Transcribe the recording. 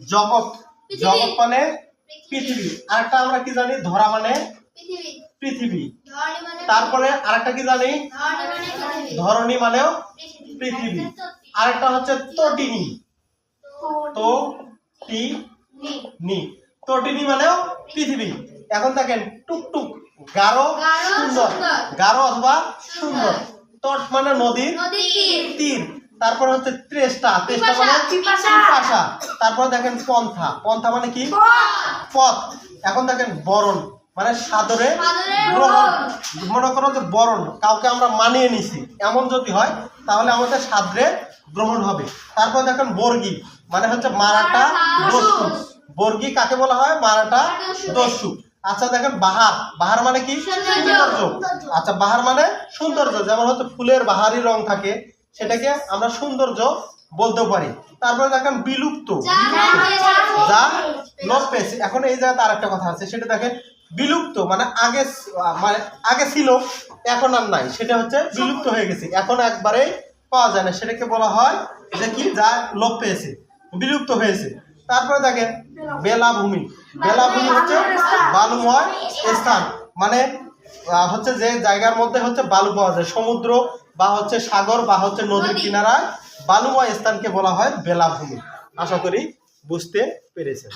জগৎ। জগৎ মানে পৃথিবী। আরেকটা আমরা কি জানি? ধরা মানে পৃথিবী। মানে তারপরে আরেকটা কি জানি? ধরনী মানে পৃথিবী। ধরণী মানেও পৃথিবী। আরেকটা হচ্ছে তটিনী তো টি নি তটিনী মানেও পৃথিবী। এখন দেখেন টুকটুক গাঢ় গাঢ়, সুন্দর। গাঢ় অথবা সুন্দর। তট মানে নদীর নদী তীর। তীর। তারপর হচ্ছে ত্রেষ্টা ত্রেষ্টা মানে পিপাসা, তারপর দেখেন পন্থা। পন্থা মানে কি? পথ। এখন দেখেন বরণ মানে সাদরে গ্রহণ। মনে করো যে বরণ কাউকে আমরা মানিয়ে নিছি। এমন যদি হয় তাহলে আমাদের সাদরে গ্রহণ হবে। তারপর দেখেন বর্গী মানে হচ্ছে মারাটা দস্যু। বর্গী কাকে বলা হয়? মারাটা দস্যু। আচ্ছা দেখেন বাহার। বাহার মানে কি? সৌন্দর্য। সৌন্দর্য। আচ্ছা বাহার মানে সৌন্দর্য। যেমন হচ্ছে ফুলের বাহারি রং থাকে সেটাকে আমরা সৌন্দর্য বলতে পারি। তারপরে দেখেন বিলুপ্ত। যা লোপ পেয়েছে এখন এই জায়গাতে আর একটা কথা আছে সেটা দেখেন বিলুপ্ত মানে আগে মানে আগে ছিল এখন আর নাই। সেটা হচ্ছে বিলুপ্ত হয়ে গেছে। এখন একবারে পাওয়া যায় না। সেটাকে বলা হয় যে কি? যা লোপ পেয়েছে বিলুপ্ত হয়েছে। তারপরে দেখেন বেলাভূমি। বেলাভূমি হচ্ছে বালুময় স্থান। মানে হচ্ছে যে জায়গার মধ্যে হচ্ছে বালু পাওয়া যায়। সমুদ্র বা হচ্ছে সাগর বা হচ্ছে নদীর কিনারায় বালুময় স্থানকে বলা হয় বেলাভূমি। আশা করি বুঝতে পেরেছেন।